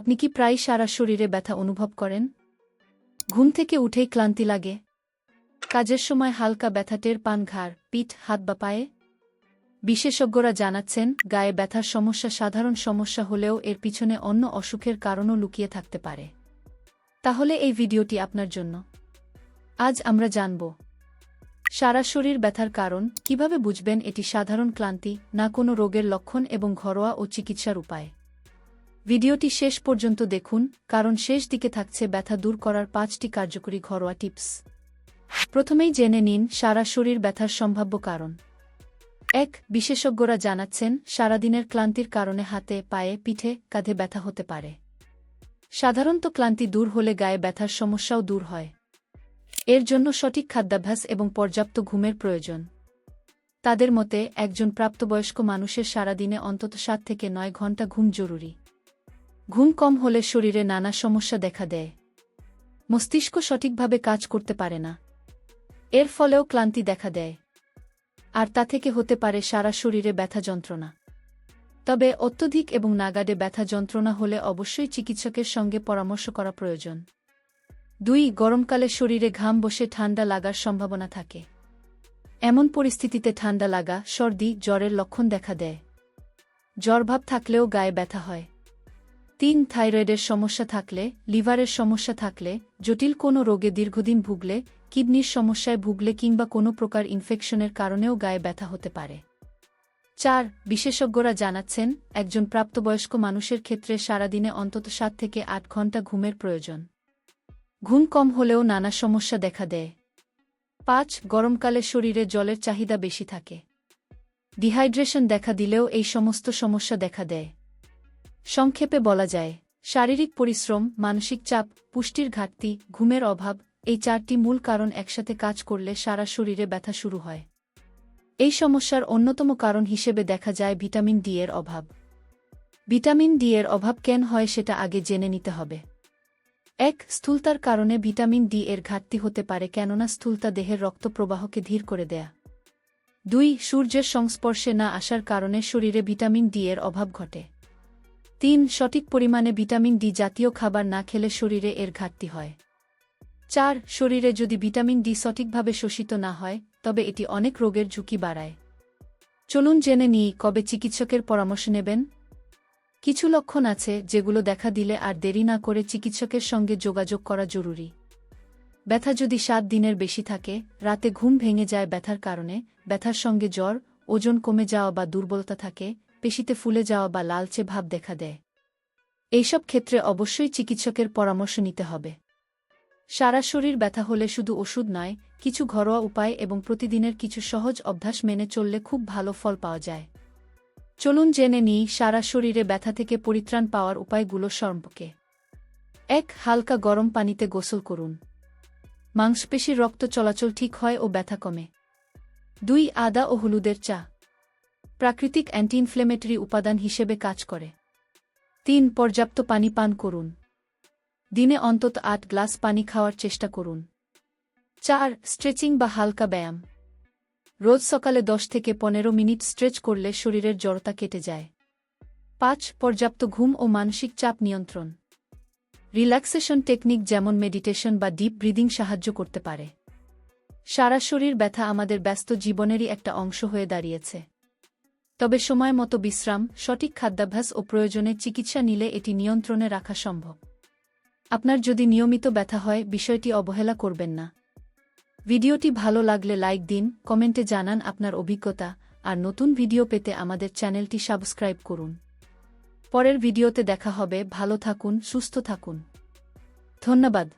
আপনি কি প্রায় সারা শরীরে ব্যথা অনুভব করেন? ঘুম থেকে উঠেই ক্লান্তি লাগে। কাজের সময় হালকা ব্যথা টের পান ঘাড়, পিঠ, হাত বা পায়ে। বিশেষজ্ঞরা জানাচ্ছেন, গায়ে ব্যথার সমস্যা সাধারণ সমস্যা হলেও এর পিছনে অন্য অসুখের কারণও লুকিয়ে থাকতে পারে। তাহলে এই ভিডিওটি আপনার জন্য। আজ আমরা জানব, সারা শরীর ব্যথার কারণ, কীভাবে বুঝবেন এটি সাধারণ ক্লান্তি, না কোনো রোগের লক্ষণ এবং ঘরোয়া ও চিকিৎসার উপায়? ভিডিওটি শেষ পর্যন্ত দেখুন, কারণ শেষ দিকে থাকছে ব্যথা দূর করার পাঁচটি কার্যকরী ঘরোয়া টিপস। প্রথমেই জেনে নিন সারা শরীর ব্যথার সম্ভাব্য কারণ। এক, বিশেষজ্ঞরা জানাচ্ছেন, সারাদিনের ক্লান্তির কারণে হাতে, পায়ে, পিঠে, কাঁধে ব্যথা হতে পারে। সাধারণত ক্লান্তি দূর হলে গায়ে ব্যথার সমস্যাও দূর হয়। এর জন্য সঠিক খাদ্যাভ্যাস এবং পর্যাপ্ত ঘুমের প্রয়োজন। তাদের মতে, একজন প্রাপ্তবয়স্ক মানুষের সারাদিনে অন্তত সাত থেকে নয় ঘণ্টা ঘুম জরুরি। ঘুম কম হলে শরীরে নানা সমস্যা দেখা দেয়। মস্তিষ্ক সঠিকভাবে কাজ করতে পারে না। এর ফলেও ক্লান্তি দেখা দেয়। আর তা থেকে হতে পারে সারা শরীরে ব্যথা যন্ত্রণা। তবে অত্যধিক এবং নাগাডে ব্যথা যন্ত্রণা হলে অবশ্যই চিকিৎসকের সঙ্গে পরামর্শ করা প্রয়োজন। দুই, গরমকালে শরীরে ঘাম বসে ঠান্ডা লাগার সম্ভাবনা থাকে। এমন পরিস্থিতিতে ঠান্ডা লাগা, সর্দি, জ্বরের লক্ষণ দেখা দেয়। জ্বরভাব থাকলেও গায়ে ব্যথা হয়। তিন থাইরয়েডের সমস্যা থাকলে, লিভারের সমস্যা থাকলে, জটিল কোনো রোগে দীর্ঘদিন ভুগলে, কিডনির সমস্যায় ভুগলে কিংবা কোনো প্রকার ইনফেকশনের কারণেও গায়ে ব্যথা হতে পারে। চার, বিশেষজ্ঞরা জানাচ্ছেন, একজন প্রাপ্তবয়স্ক মানুষের ক্ষেত্রে সারাদিনে অন্তত সাত থেকে আট ঘণ্টা ঘুমের প্রয়োজন। ঘুম কম হলেও নানা সমস্যা দেখা দেয়। পাঁচ, গরমকালে শরীরে জলের চাহিদা বেশি থাকে। ডিহাইড্রেশন দেখা দিলেও এই সমস্ত সমস্যা দেখা দেয়। সংক্ষেপে বলা যায়, শারীরিক পরিশ্রম, মানসিক চাপ, পুষ্টির ঘাটতি, ঘুমের অভাব, এই চারটি মূল কারণ একসাথে কাজ করলে সারা শরীরে ব্যথা শুরু হয়। এই সমস্যার অন্যতম কারণ হিসেবে দেখা যায় ভিটামিন ডি এর অভাব। ভিটামিন ডি এর অভাব কেন হয় সেটা আগে জেনে নিতে হবে। এক, স্থূলতার কারণে ভিটামিন ডি এর ঘাটতি হতে পারে কেননা স্থূলতা দেহের রক্ত প্রবাহকে ধীর করে দেয়া। দুই, সূর্যের সংস্পর্শে না আসার কারণে শরীরে ভিটামিন ডি এর অভাব ঘটে। তিন, সঠিক পরিমাণে ভিটামিন ডি জাতীয় খাবার না খেলে শরীরে এর ঘাটতি হয়। চার, শরীরে যদি ভিটামিন ডি সঠিকভাবে শোষিত না হয়, তবে এটি অনেক রোগের ঝুঁকি বাড়ায়। চলুন জেনে নিই, কবে চিকিৎসকের পরামর্শ নেবেন? কিছু লক্ষণ আছে যেগুলো দেখা দিলে আর দেরি না করে চিকিৎসকের সঙ্গে যোগাযোগ করা জরুরি। ব্যথা যদি সাত দিনের বেশি থাকে, রাতে ঘুম ভেঙে যায় ব্যথার কারণে, ব্যথার সঙ্গে জ্বর, ওজন কমে যাওয়া বা দুর্বলতা থাকে পেশিতে ফুলে যাওয়া বা লালচে ভাব দেখা দেয়। এইসব ক্ষেত্রে অবশ্যই চিকিৎসকের পরামর্শ নিতে হবে। সারা শরীর ব্যথা হলে শুধু ওষুধ নয়, কিছু ঘরোয়া উপায় এবং প্রতিদিনের কিছু সহজ অভ্যাস মেনে চললে খুব ভালো ফল পাওয়া যায়। চলুন জেনে নিই সারা শরীরে ব্যথা থেকে পরিত্রাণ পাওয়ার উপায়গুলো সম্পর্কে। এক, হালকা গরম পানিতে গোসল করুন। মাংসপেশির রক্ত চলাচল ঠিক হয় ও ব্যথা কমে। দুই, আদা ও হলুদের চা। প্রাকৃতিক অ্যান্টি ইনফ্লেমেটরি উপাদান হিসেবে কাজ করে। তিন, পর্যাপ্ত পানি পান করুন। দিনে অন্তত আট গ্লাস পানি খাওয়ার চেষ্টা করুন। চার, স্ট্রেচিং বা হালকা ব্যায়াম। রোজ সকালে দশ থেকে পনেরো মিনিট স্ট্রেচ করলে শরীরের জড়তা কেটে যায়। পাঁচ, পর্যাপ্ত ঘুম ও মানসিক চাপ নিয়ন্ত্রণ। রিল্যাক্সেশন টেকনিক যেমন মেডিটেশন বা ডিপ ব্রিদিং সাহায্য করতে পারে। সারা শরীর ব্যথা আমাদের ব্যস্ত জীবনেরই একটা অংশ হয়ে দাঁড়িয়েছে। তবে সময় মতো বিশ্রাম, সঠিক খাদ্যাভ্যাস ও প্রয়োজনে চিকিৎসা নিলে এটি নিয়ন্ত্রণে রাখা সম্ভব। আপনার যদি নিয়মিত ব্যথা হয়, বিষয়টি অবহেলা করবেন না। ভিডিওটি ভালো লাগলে লাইক দিন, কমেন্টে জানান আপনার অভিজ্ঞতা, আর নতুন ভিডিও পেতে আমাদের চ্যানেলটি সাবস্ক্রাইব করুন। পরের ভিডিওতে দেখা হবে, ভালো থাকুন, সুস্থ থাকুন। ধন্যবাদ।